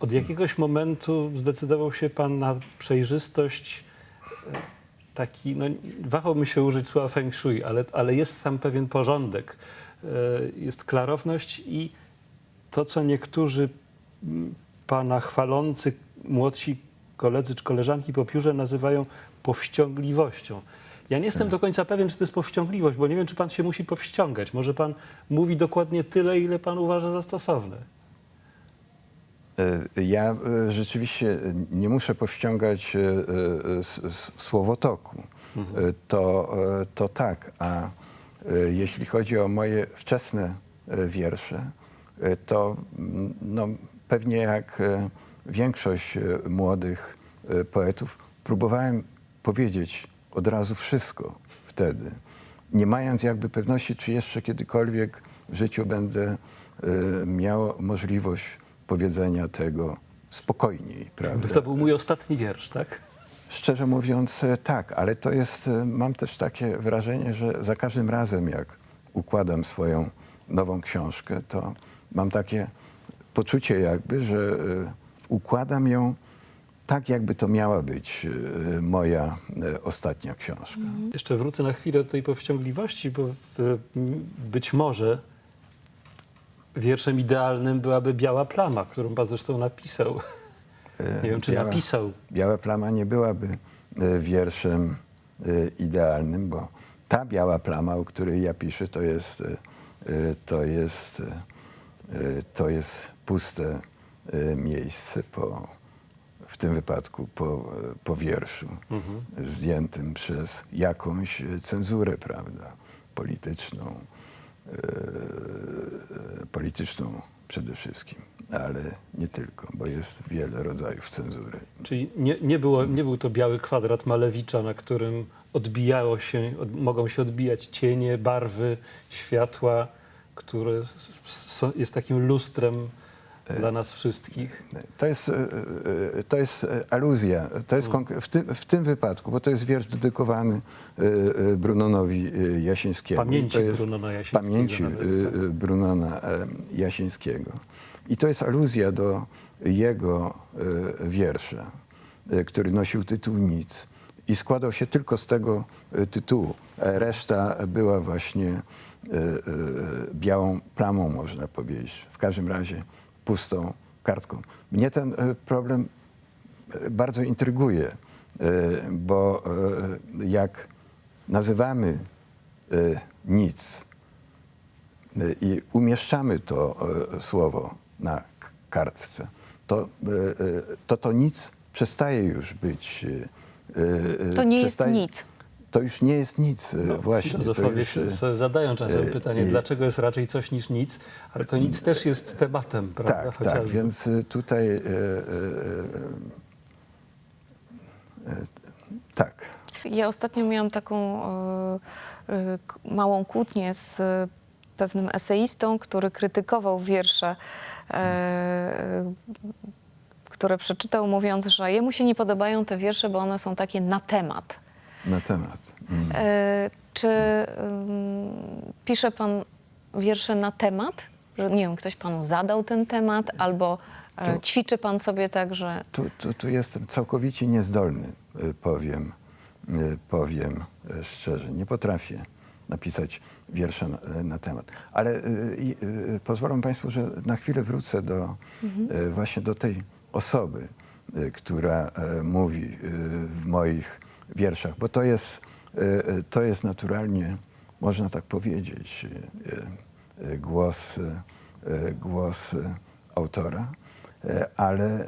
Od jakiegoś momentu zdecydował się pan na przejrzystość, e, taki, no wahałbym się użyć słowa feng shui, ale, ale jest tam pewien porządek, e, jest klarowność i to, co niektórzy pana chwalący młodsi koledzy czy koleżanki po piórze nazywają powściągliwością. Ja nie jestem do końca pewien, czy to jest powściągliwość, bo nie wiem, czy pan się musi powściągać. Może pan mówi dokładnie tyle, ile pan uważa za stosowne. E, Ja e, rzeczywiście nie muszę powściągać e, e, słowotoku. E, To, e, to tak, a e, jeśli chodzi o moje wczesne e, wiersze, e, to no, pewnie jak e, większość e, młodych e, poetów próbowałem powiedzieć od razu wszystko wtedy, nie mając jakby pewności, czy jeszcze kiedykolwiek w życiu będę e, miał możliwość powiedzenia tego spokojniej, prawda? To był mój ostatni wiersz, tak? Szczerze mówiąc, e, tak, ale to jest, e, mam też takie wrażenie, że za każdym razem, jak układam swoją nową książkę, to mam takie poczucie jakby, że e, układam ją tak, jakby to miała być moja ostatnia książka. Jeszcze wrócę na chwilę do tej powściągliwości, bo być może wierszem idealnym byłaby Biała Plama, którą pan zresztą napisał. E, Nie wiem, czy Biała- napisał. Biała plama nie byłaby e, wierszem e, idealnym, bo ta biała plama, o której ja piszę, to jest, to jest, to jest puste miejsce po, w tym wypadku po, po wierszu zdjętym przez jakąś cenzurę, prawda, polityczną, polityczną przede wszystkim, ale nie tylko, bo jest wiele rodzajów cenzury. Czyli nie, nie, było, nie był to biały kwadrat Malewicza, na którym odbijało się, od, mogą się odbijać cienie, barwy, światła, które jest takim lustrem dla nas wszystkich. To jest, e, e, to jest e, aluzja, to jest konk- w, tym, w tym wypadku, bo to jest wiersz dedykowany e, e, Brunonowi e, Jasińskiemu. Pamięci Brunona Jasińskiego Pamięci nawet, e, tak. e, Brunona e, Jasińskiego. I to jest aluzja do jego e, wiersza, e, który nosił tytuł Nic. I składał się tylko z tego e, tytułu. E, Reszta była właśnie e, e, białą plamą, można powiedzieć. W każdym razie pustą kartką. Mnie ten e, problem e, bardzo intryguje, e, bo jak nazywamy nic i umieszczamy to słowo na kartce, to to, to nic przestaje już być. To nie jest przestaje- nic. To już nie jest nic, e, właśnie. To Filozofowie już, się e, sobie zadają czasem e, pytanie, dlaczego jest raczej coś niż nic, ale to nic też jest tematem, prawda? Tak, tak, więc tutaj e, e, e, e, tak. Ja ostatnio miałam taką e, e, małą kłótnię z pewnym eseistą, który krytykował wiersze, e, które przeczytał, mówiąc, że jemu się nie podobają te wiersze, bo one są takie na temat. Na temat. Mm. E, czy pisze pan wiersze na temat? Że nie wiem, ktoś panu zadał ten temat, albo e, To- ćwiczy pan sobie tak, że Tu, tu, tu jestem całkowicie niezdolny, y, powiem, y, powiem y, szczerze. Nie potrafię napisać wiersza na, na temat. Ale y, y, pozwolą Państwo, że na chwilę wrócę do, y, właśnie do tej osoby, y, która y, mówi y, w moich wierszach, bo to jest, y, y, to jest naturalnie, można tak powiedzieć, y, głos, głos autora, ale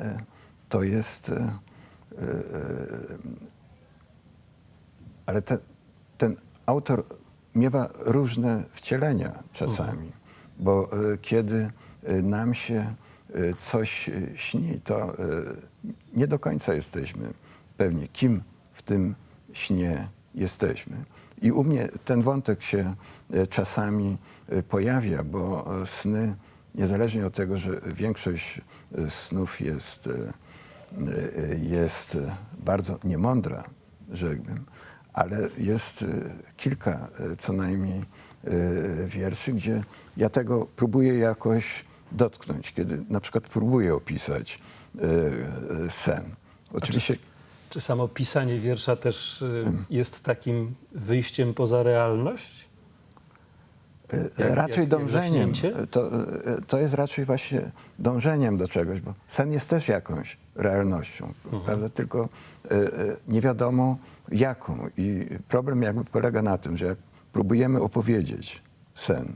to jest, ale te, ten autor miewa różne wcielenia czasami, bo y, kiedy nam się coś śni, to nie do końca jesteśmy pewni, kim w tym śnie jesteśmy. I u mnie ten wątek się y, czasami y, pojawia, bo y, sny, niezależnie od tego, że większość snów jest, jest bardzo niemądra, rzekłbym, ale jest kilka co najmniej wierszy, gdzie ja tego próbuję jakoś dotknąć, kiedy na przykład próbuje opisać e, e, sen. Oczywiście Czy samo pisanie wiersza też y, jest takim wyjściem poza realność? Jak- raczej jak- dążeniem. zaśnięcie? to, e, to jest raczej właśnie dążeniem do czegoś, bo sen jest też jakąś realnością, Mhm. prawda? Tylko e, e, nie wiadomo jaką. I problem jakby polega na tym, że jak próbujemy opowiedzieć sen,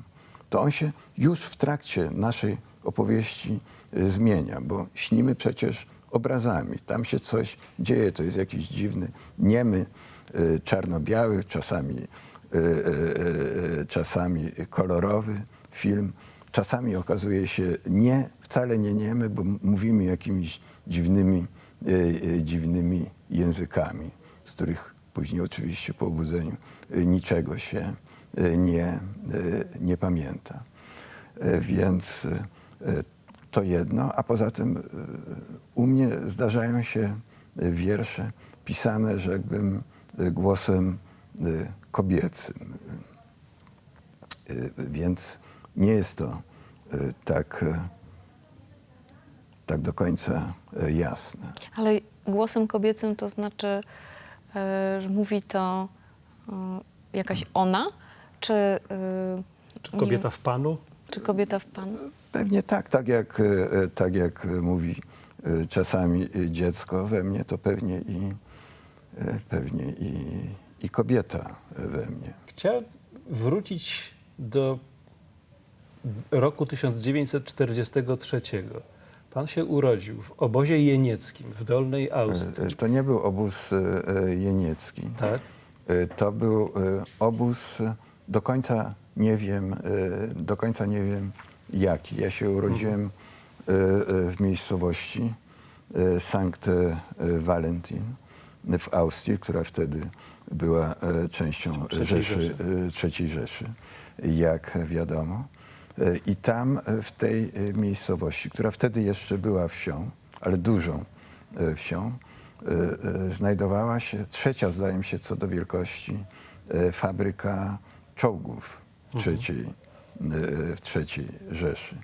to on się już w trakcie naszej opowieści e, zmienia, bo śnimy przecież obrazami. Tam się coś dzieje, to jest jakiś dziwny, niemy, e, czarno-biały, czasami e, e, czasami kolorowy film. Czasami okazuje się nie, wcale nie niemy, bo mówimy jakimiś dziwnymi, dziwnymi językami, z których później oczywiście po obudzeniu niczego się nie, nie pamięta. Więc to jedno, a poza tym e, u mnie zdarzają się wiersze pisane, rzekłbym, e, głosem e, kobiecym. Więc nie jest to tak, tak do końca jasne. Ale głosem kobiecym to znaczy, że mówi to jakaś ona, czy, Czy kobieta w panu? czy kobieta w panu? Pewnie tak, tak jak, e, e, tak jak mówi e, czasami dziecko we mnie, to pewnie i, pewnie i, i kobieta we mnie. Chciałem wrócić do roku 1943. Pan się urodził w obozie jenieckim w Dolnej Austrii. To nie był obóz jeniecki. Tak? To był obóz, do końca nie wiem, do końca nie wiem jaki. Ja się urodziłem e, e, w miejscowości e, Sankt Valentin w Austrii, która wtedy była częścią Trzeciej Rzeszy, Rzeszy. III Rzeszy, jak wiadomo. I tam w tej miejscowości, która wtedy jeszcze była wsią, ale dużą wsią, znajdowała się trzecia, zdaje mi się, co do wielkości, fabryka czołgów trzeciej, e, w trzeciej Rzeszy.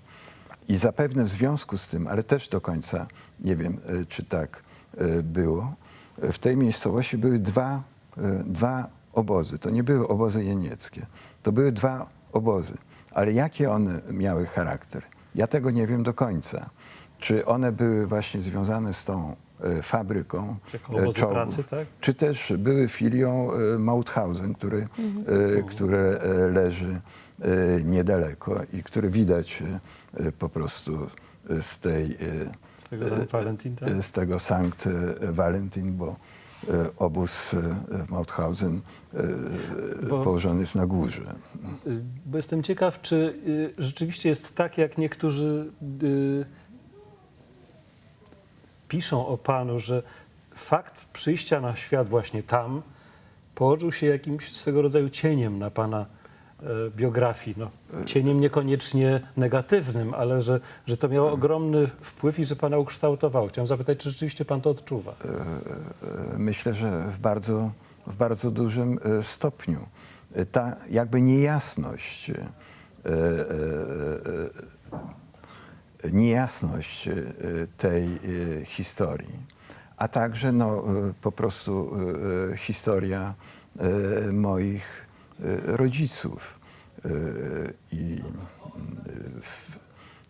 I zapewne w związku z tym, ale też do końca nie wiem, e, czy tak e, było, w tej miejscowości były dwa, e, dwa obozy. To nie były obozy jenieckie. To były dwa obozy. Ale jakie one miały charakter? Ja tego nie wiem do końca. Czy one były właśnie związane z tą fabryką czołgów, pracy, tak? czy też były filią Mauthausen, który, e, które leży niedaleko i który widać e, e, po prostu z tej Z tego St. Valentin, tak? z tego Sankt Valentin, bo obóz w Mauthausen Bo- położony jest na górze. Y, Bo jestem ciekaw, czy y, rzeczywiście jest tak, jak niektórzy y, piszą o Panu, że fakt przyjścia na świat właśnie tam położył się jakimś swego rodzaju cieniem na Pana biografii. No, cieniem niekoniecznie negatywnym, ale że, że to miało ogromny wpływ i że Pana ukształtowało. Chciałem zapytać, czy rzeczywiście Pan to odczuwa? E, myślę, że w bardzo, w bardzo dużym e, stopniu. E, Ta jakby niejasność, e, e, e, niejasność e, tej e, historii, a także no, e, po prostu e, historia e, moich e, rodziców. E, I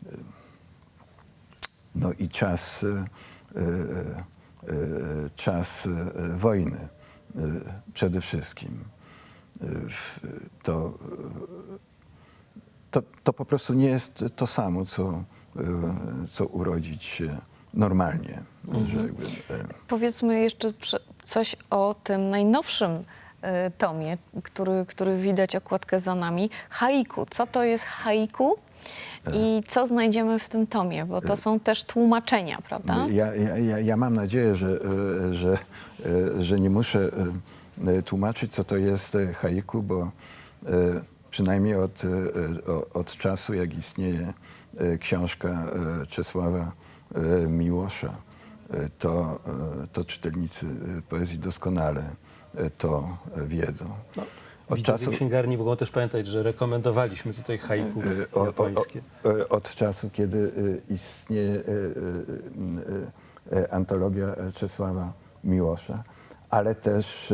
e, no i czas, e, e, e, czas e, wojny e, przede wszystkim. E, To, e, to, to po prostu nie jest to samo, co, e, co urodzić się normalnie. E, Powiedzmy jeszcze coś o tym najnowszym e, tomie, który, który widać okładkę za nami. Haiku. Co to jest haiku? I co znajdziemy w tym tomie? Bo to są też tłumaczenia, prawda? Ja, ja, ja, mam nadzieję, że, e, że, e, że nie muszę e, tłumaczyć, co to jest e, haiku, bo e, przynajmniej od, e, od czasu, jak istnieje e, książka e, Czesława e, Miłosza, e, to, e, to czytelnicy e, poezji doskonale e, to e, wiedzą. No, Od Widzowie czasu, księgarni mogą też pamiętać, że rekomendowaliśmy tutaj haiku o, o, japońskie. o, o, od czasu, kiedy istnieje antologia Czesława Miłosza, ale też,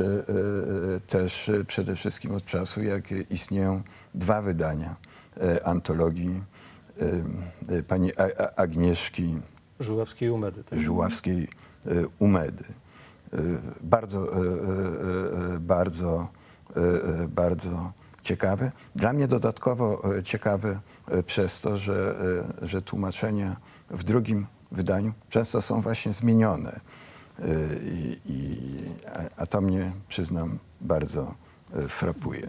też przede wszystkim od czasu, jak istnieją dwa wydania antologii pani Agnieszki Żuławskiej umedy. Tak? Żuławskiej Umedy. Y, Bardzo, y, y, bardzo, bardzo ciekawe. Dla mnie dodatkowo y, ciekawe y, przez to, że, że tłumaczenia w drugim wydaniu często są właśnie zmienione. I, i, a, to mnie, przyznam, bardzo frapuje.